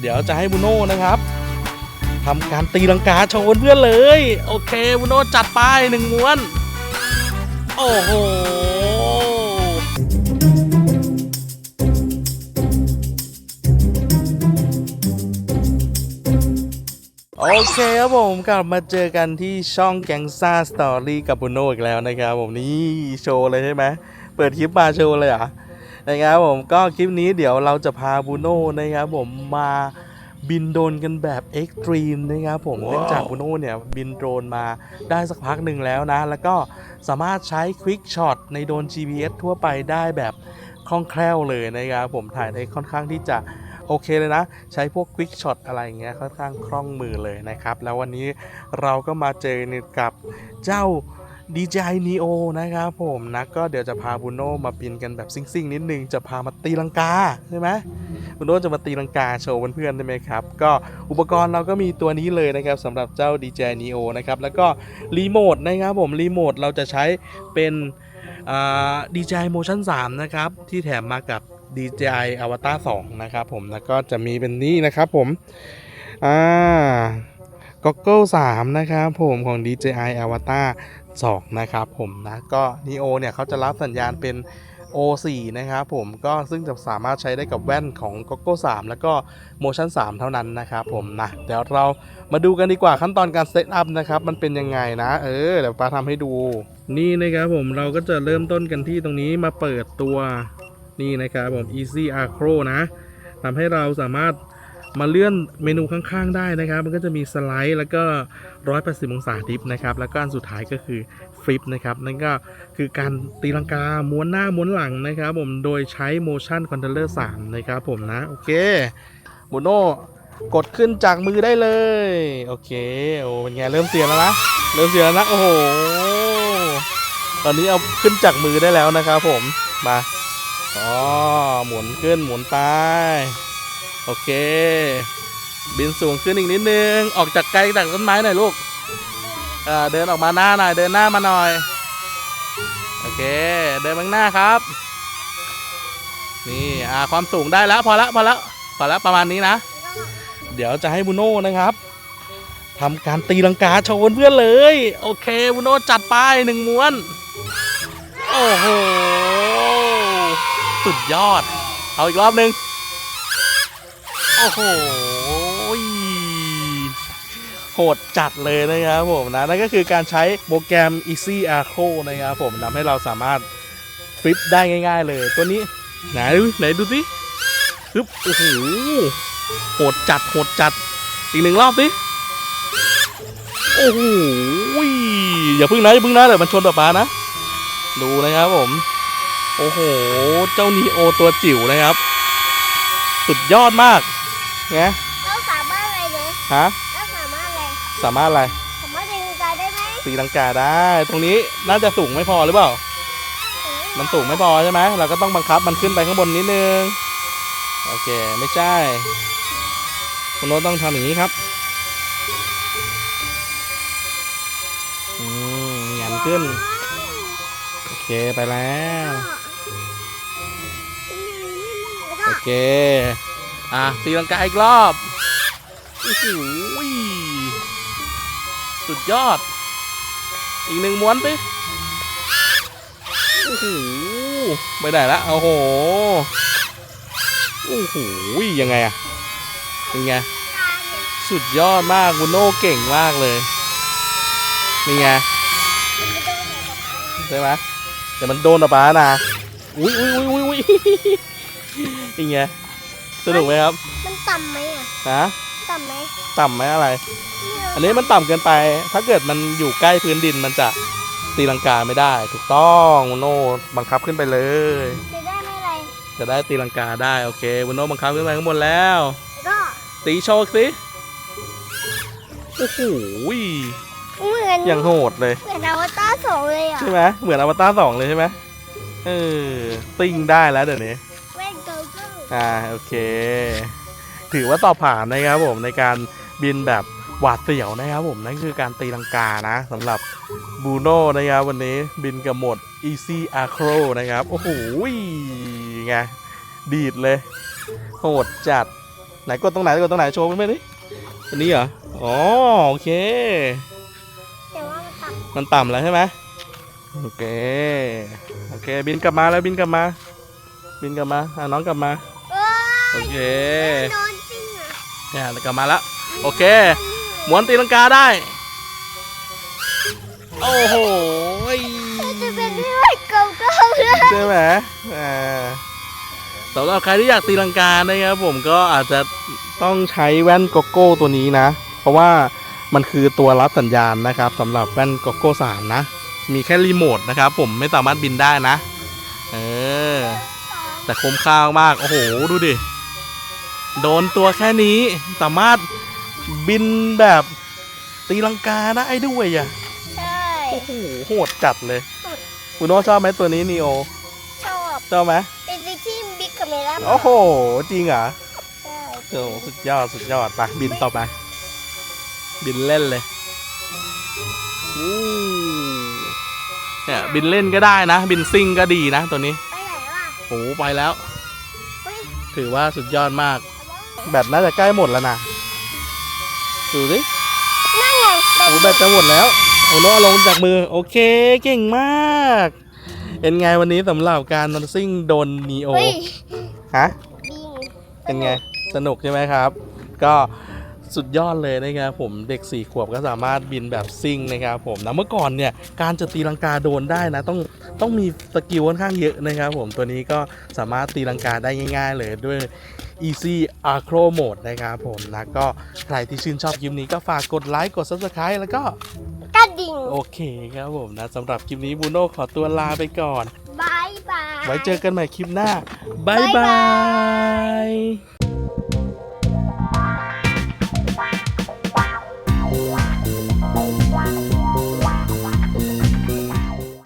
เดี๋ยวจะให้บูโน่นะครับทำการตีลังกาโชว์เพื่อนเลย โอเคบูโน่จัดไปหนึ่งม้วน โอ้โหโอเคครับผมกลับมาเจอกันที่ช่องแกงซ่าสตอรี่กับบูโน่อีกแล้วนะครับผมนี่โชว์เลยใช่ไหมเปิดคลิปมาโชว์เลยอะ นะครับผมก็คลิปนี้เดี๋ยวเราจะพาบูโน่นะครับผมมาบินโดรนกันแบบเอ็กตรีมนะครับผมเนื่องจากบูโน่เนี่ยบินโดรนมาได้สักพักหนึ่งแล้วนะ แล้วก็สามารถใช้ควิกช็อตในโดรน GPS ทั่วไปได้แบบคล่องแคล่วเลยนะครับผมถ่ายได้ค่อนข้างที่จะโอเคเลยนะ ใช้พวกควิกช็อตอะไรอย่างเงี้ยค่อนข้างคล่องมือเลยนะครับ แล้ววันนี้เราก็มาเจอกับเจ้า DJI Neo นะครับผมนะก็เดี๋ยวจะพาบูโน่มาบินกันแบบซิ่งๆ นิดนึง จะพามาตีลังกาใช่ไหมบูโน่จะมาตีลังกาโชว์เพื่อนๆได้ไหมครับ ก็อุปกรณ์เราก็มีตัวนี้เลยนะครับสำหรับเจ้า DJI Neo นะครับแล้วก็รีโมทนะครับผมรีโมทเราจะใช้เป็นอ่า DJI Motion 3นะครับที่แถมมากับ DJI Avatar 2 นะครับผมแล้วก็จะมีเป็นนี่นะครับผมอ่า Goggle 3 นะครับผมของ DJI Avatar 2 นะครับผมนะก็ Neo เนี่ยเขาจะรับสัญญาณเป็น O4 นะครับผมก็ซึ่งจะสามารถใช้ได้กับแว่นของ Goggle 3 แล้วก็ Motion 3 เท่านั้นนะครับผมนะเดี๋ยวเรามาดูกันดีกว่าขั้นตอนการเซตอัพนะครับมันเป็นยังไงนะเออเดี๋ยวปาทำให้ดู นี่นะครับผมเราก็จะเริ่มต้นกันที่ตรงนี้มาเปิดตัวนี่นะครับผม Easy Acro นะทำให้เราสามารถ มาเลื่อนเมนูข้างๆได้นะครับ มันก็จะมีสไลด์แล้วก็180องศาดิฟนะครับ แล้วก็อันสุดท้ายก็คือฟลิปนะครับนั่นก็คือการตีลังกาม้วนหน้าม้วนหลังนะครับ ผมโดยใช้ motion controller 3 นะครับผมนะ โอเคโมโน่กดขึ้นจากมือได้เลย โอเคโอ้เป็นไงเริ่มเสียแล้วนะเริ่มเสียแล้วนะโอ้โหตอนนี้เอาขึ้นจากมือได้แล้วนะครับผมมาอ๋อหมุนขึ้นหมุนไป โอเค บินสูงขึ้นอีกนิดนึง ออกจากไกลจากต้นไม้หน่อยลูกเดินออกมาหน้าหน่อย เดินหน้ามาหน่อย โอเค เดินข้าหน้าครับ นี่อ่าความสูงได้แล้วพอละพอละพอละประมาณนี้นะ เดี๋ยวจะให้บูโน่นะครับทำการตีลังกาโชว์เพื่อนเลย โอเคบูโน่จัดไปหนึ่งม้วน โอ้โห สุดยอด เอาอีกรอบหนึ่ง โอ้โหโหดจัดเลยนะครับผมนะนั่นก็คือการใช้โปรแกรม Easy Acro นะครับผมทำให้เราสามารถฟลิปได้ง่าย ๆ เลยตัวนี้ไหนดูไหนดูสิฮึบโอ้โหโหดจัดโหดจัดอีกหนึ่งรอบสิโอ้โหอย่าพึ่งนะอย่าพึ่งนะเดี๋ยวมันชนป๊าป๊านะ ดูนะครับผม โอ้โห เจ้านีโอตัวจิ๋วนะครับ สุดยอดมาก ไงเราสามารถอะไรเลยฮะเราสามารถอะไรสามารถอะไรสามารถยิงกาได้ไหมตีลังกาได้ ตรงนี้น่าจะสูงไม่พอหรือเปล่า มันสูงไม่พอใช่ไหมเราก็ต้องบังคับมันขึ้นไปข้างบนนิดนึงโอเคไม่ใช่ คุณโน้ตต้องทำอย่างนี้ครับอืมหยันขึ้น โอเคไปแล้วแล้วก็โอเค อะตีลังกาอีกรอบโอ้โหสุดยอด อีกหนึ่งม้วนไปโอ้โหไม่ได้ละโอ้โหโอ้โหยังไงอะเป็นไงสุดยอดมากบุโน่เก่งมากเลยนี่ไงใช่ไหมแต่มันโดนอะปานะอุ้ยอุ้ยอุ้ยอุ้ยนี่ไง สนุกไหมครับมันต่ำไหมอะฮะต่ำไหมต่ำไหมอะไร อันนี้มันต่ำเกินไป ถ้าเกิดมันอยู่ใกล้พื้นดินมันจะตีลังกาไม่ได้ ถูกต้องโนบังคับขึ้นไปเลย จะได้ไม่อะไรจะได้ตีลังกาได้โอเควุโนบังคับขึ้นไปข้างบนแล้วแล้วก็ตีโชว์สิโอ้โหเหมือนอย่างโหดเลย เหมือนอวตารสองเลยอะใช่ไหมเหมือนอวตารสองเลยใช่ไหมเออติ้งได้แล้วเดี๋ยวนี้ อ่าโอเค ถือว่าตอบผ่านนะครับผมในการบินแบบหวาดเสียวนะครับผมนั่นคือการตีลังกานะสำหรับบูโน่นะครับวันนี้บินกับโหมด Easy Acro นะครับ โอ้โหไงดีดเลยโหดจัด ไหนกดตรงไหนกดตรงไหนโชว์ไปไหมดิอันนี้เหรอ อ๋อ โอเค แต่ว่ามันต่ำมันต่ำแล้วใช่ไหมโอเค โอเค บินกลับมาแล้วบินกลับมา บินกลับมาอะน้องกลับมาเอ้ย โอเคโดนจริงอะเนี่ยกลับมาแล้วโอเคหมวนตีลังกาได้ โอ้โหยจะเป็นที่ไม่เก่าเก่าเลยใช่ไหมอ่าสำหรับใครที่อยากตีลังกานะครับผมก็อาจจะต้องใช้แว่นโกโก้ตัวนี้นะ เพราะว่ามันคือตัวรับสัญญาณนะครับสำหรับแว่นโกโก้สามนะ มีแค่รีโมทนะครับผมไม่สามารถบินได้นะ เออ แต่คุ้มค่ามาก โอ้โห ดูดิ โดนตัวแค่นี้สามารถบินแบบตีลังกาได้ด้วยอะใช่โอ้โหโหดจัดเลยคุณโน่ชอบไหมตัวนี้นีโอชอบชอบไหมเป็นสิ่งที่บิ๊กคาเมล่าโอ้โห จริงเหรอใช่โอ้โหสุดยอดสุดยอดไปบินต่อไป บินเล่นเลยอู้เนี่ยบินเล่นก็ได้นะ บินซิ่งก็ดีนะตัวนี้ ไปไหนล่ะโอ้โหไปแล้วเฮ้ยถือว่าสุดยอดมาก แบตน่าจะใกล้หมดแล้วนะดูสินั่นไงเป็โอ้นแบตจะหมดแล้วโอ้โนเอาลงจากมือ โอเคเก่งมากเป็นไงวันนี้สำหรับการนอนซิ่งโดนนีโอเฮ้ยฮะบิงเป็นไง สนุกใช่ไหมครับ ก็สุดยอดเลยนะครับผมเด็ก 4 ขวบก็สามารถบินแบบซิ่งนะครับผมนะเมื่อก่อนเนี่ยการจะตีลังกาโดนได้นะ ต้อง ต้องมีสกิลค่อนข้างเยอะนะครับผมตัวนี้ก็สามารถตีลังกาได้ง่าย ๆ เลยด้วย Easy Acro Mode นะครับผมนะก็ใครที่ชื่นชอบคลิปนี้ก็ฝากกดไลค์กด Subscribe แล้วก็กระดิ่งโอเคครับผมนะสำหรับคลิปนี้บูโน่ขอตัวลาไปก่อน บายบาย ไว้เจอกันใหม่คลิปหน้าบ๊ายบ๊ายบาบายย